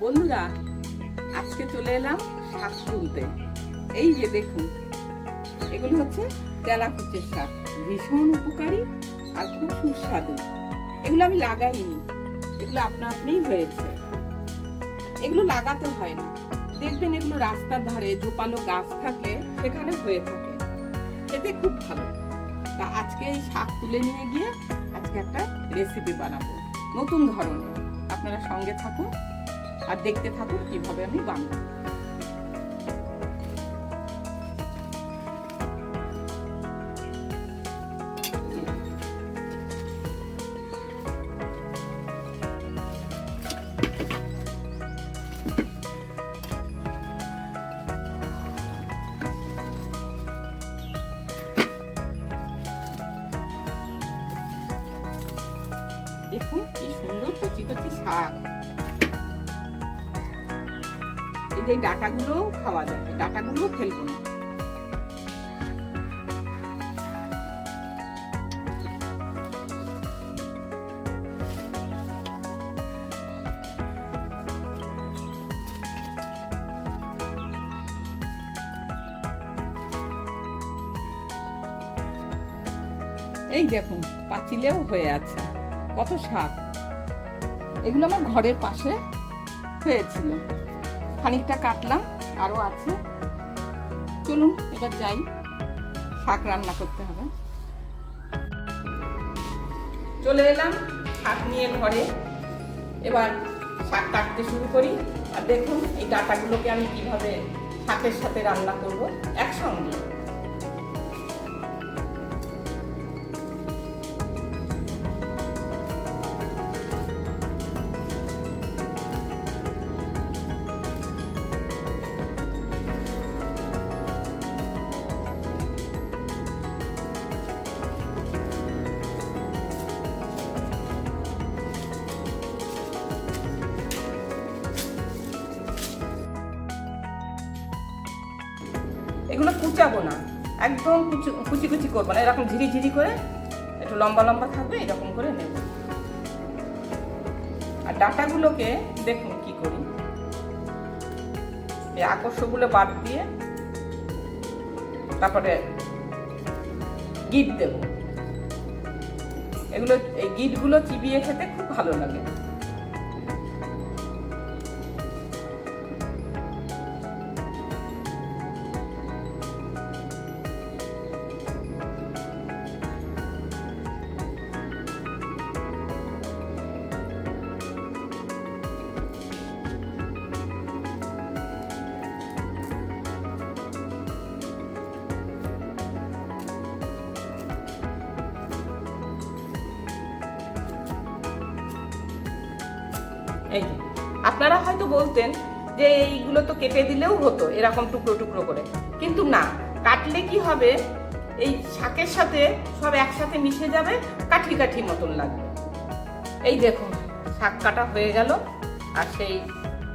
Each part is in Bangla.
বন্ধুরা, আজকে চলে এলাম শাক তুলতে। এই যে দেখুন, এগুলো হচ্ছে তেলাকুচের শাক। ভীষণ উপকারী আর খুব সুস্বাদু। এগুলো আমি লাগাইনি, এগুলো আপনা আপনিই হয়েছে। এগুলো লাগাতে হয় না। দেখবেন এগুলো রাস্তার ধারে ঝোপালো গাছ থাকে সেখানে হয়ে থাকে। খেতে খুব ভালো। তা আজকে এই শাক তুলে নিয়ে গিয়ে আজকে একটা রেসিপি বানাবো। নতুন ধরনের। আপনারা সঙ্গে থাকুন। আর দেখতে থাকুন কীভাবে আমি বানাবো দেখুন কি সুন্দর কচি কচি শাক। যে ডাটাগুলো খাওয়া যাবে ডাটাগুলো ফেলব না এই দেখুন পাঁচিলেও হয়ে আছে। কত শাক এগুলো আমার ঘরের পাশে হয়েছিল। খানিকটা কাটলাম, আরও আছে। চলুন, এবার যাই। শাক রান্না করতে হবে। চলে এলাম শাক নিয়ে ঘরে। এবার শাক কাটতে শুরু করি। আর দেখুন, এই ডাটাগুলোকে আমি কীভাবে শাকের সাথে রান্না করব একসঙ্গে। কুচাবো না। একদম কুচি কুচি কুচি করব না। এরকম ঝিরি ঝিরি করে একটু লম্বা লম্বা থাকবে, এরকম করে নেব। আর ডাটাগুলোকে দেখুন কি করি। এই আকর্ষগুলো বাদ দিয়ে তারপরে গিট দেব। এগুলো, এই গিটগুলো চিবিয়ে খেতে খুব ভালো লাগে। এই আপনারা হয়তো বলতেন যে এইগুলো তো কেটে দিলেও হতো, এরকম টুকরো টুকরো করে। কিন্তু না, কাটলে কি হবে? এই শাকের সাথে সব একসাথে মিশে যাবে, কাঠি কাঠি মতন লাগবে। এই দেখুন, শাক কাটা হয়ে গেল, আর সেই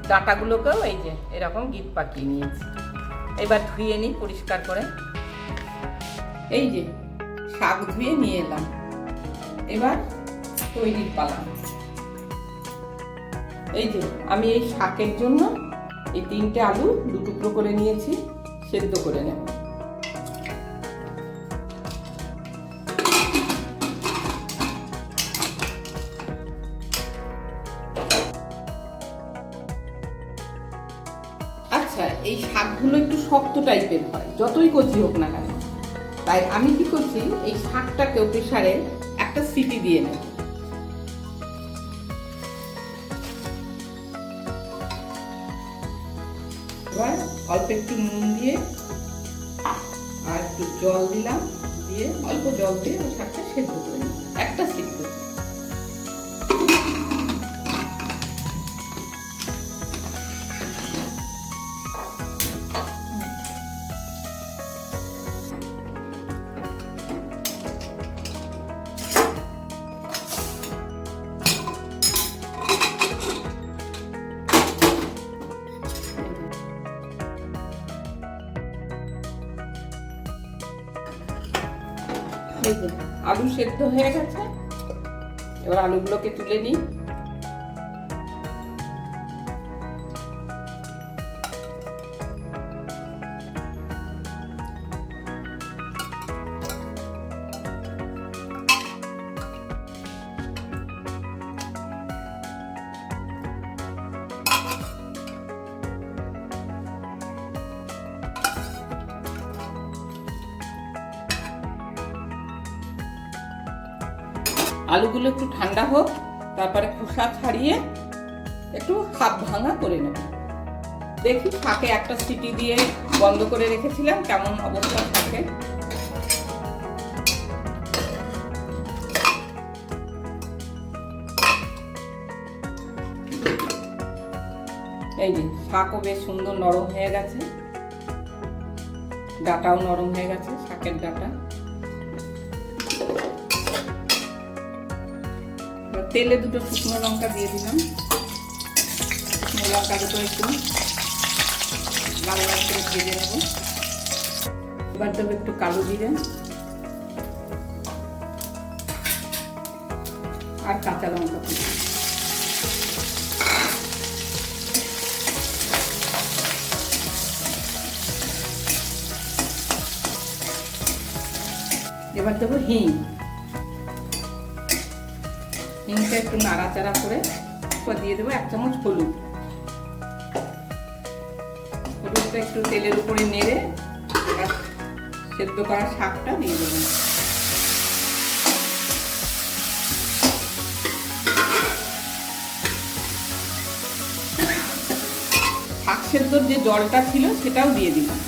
ডাঁটাগুলোকেও এই যে, এরকম গিট পাকিয়ে নিয়েছি। এবার ধুয়ে নিই পরিষ্কার করে। এই যে, শাক ধুয়ে নিয়ে এলাম। এবার তৈরির পালা। এই যে, আমি এই শাকের জন্য এই তিনটে আলু দু টুকরো করে নিয়েছি, সেদ্ধ করে নেব। আচ্ছা এই শাকগুলো একটু শক্ত টাইপের হয়, যতই কচি হোক না কেন। তাই আমি কি করছি, এই শাকটাকেও প্রেসারে একটা সিটি দিয়ে নেব। অল্প একটু নুন দিয়ে আর একটু জল দিলাম, দিয়ে অল্প জল দিয়ে শাকটা সেদ্ধ করে নিলাম। একটা সিদ্ধ। সেদ্ধ হয়ে গেছে। এবার আলুগুলোকে তুলে নিই। আলুগুলো একটু ঠান্ডা হোক, তারপরে খোসা ছাড়িয়ে একটু হাফ ভাঙা করে নেব। দেখি শাকে একটা সিটি দিয়ে বন্ধ করে রেখেছিলাম, কেমন অবস্থা থাকে? এই যে, শাকও বেশ সুন্দর নরম হয়ে গেছে। ডাটাও নরম হয়ে গেছে, শাকের ডাটা। তেলে দুটো শুকনো লঙ্কা দিয়ে দিলাম। শুকনো লঙ্কা দুটো একটু লাল লাল করে ভেজে নেব। এবার দেবো একটু কালো জিরে আর কাঁচা লঙ্কা এবার দেবো হিং। হিংটা একটু নাড়াচাড়া করে দিয়ে দেবো এক চামচ হলুদ। হলুদটা একটু তেলের উপরে নেড়ে সেদ্ধ করা শাকটা দিয়ে দেবো। শাক সেদ্ধর যে জলটা ছিল সেটাও দিয়ে দিলাম।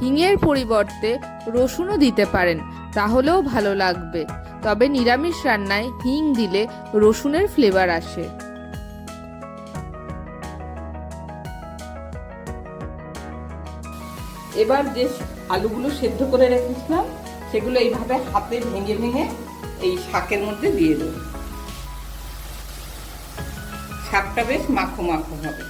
হিঙের পরিবর্তে রসুনও দিতে পারেন, তাহলেও ভালো লাগবে। তবে নিরামিষ রান্নায় হিং দিলে রসুনের ফ্লেভার আসে। এবার যে আলুগুলো সেদ্ধ করে রেখেছিলাম, সেগুলো এইভাবে হাতে ভেঙে ভেঙে এই শাকের মধ্যে দিয়ে দেবো। শাকটা বেশ মাখো মাখো হবে।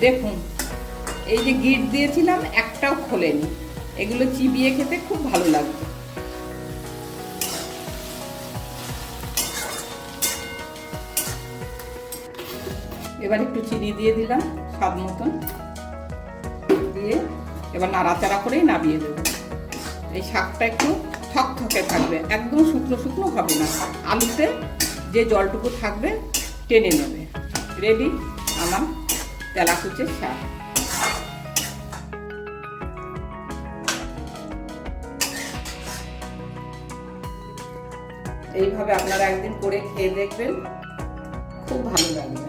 দেখুন, এই যে গিট দিয়েছিলাম, একটাও খোলেনি। এগুলো চিবিয়ে খেতে খুব ভালো লাগবে। এবার একটু চিনি দিয়ে দিলাম, স্বাদ মতন। দিয়ে এবার নাড়াচাড়া করেই নামিয়ে দেবো। এই শাকটা একটু থকথকে থাকবে, একদম শুকনো শুকনো হবে না। আলুতে যে জলটুকু থাকবে, টেনে নেবে। রেডি? আমার তেলাকুচের শাক এইভাবে আপনারা একদিন করে খেয়ে দেখবেন, খুব ভালো লাগবে।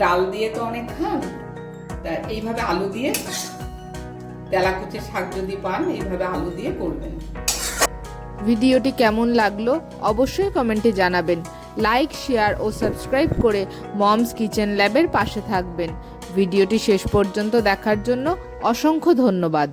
ডাল দিয়ে তো অনেক খান, তা এইভাবে আলু দিয়ে তেলাকুচের শাক যদি পান, এইভাবে আলু দিয়ে করবেন। ভিডিওটি কেমন লাগল অবশ্যই কমেন্টে জানাবেন। লাইক, শেয়ার ও সাবস্ক্রাইব করে মমস কিচেন ল্যাবের পাশে থাকবেন। ভিডিওটি শেষ পর্যন্ত দেখার জন্য অসংখ্য ধন্যবাদ।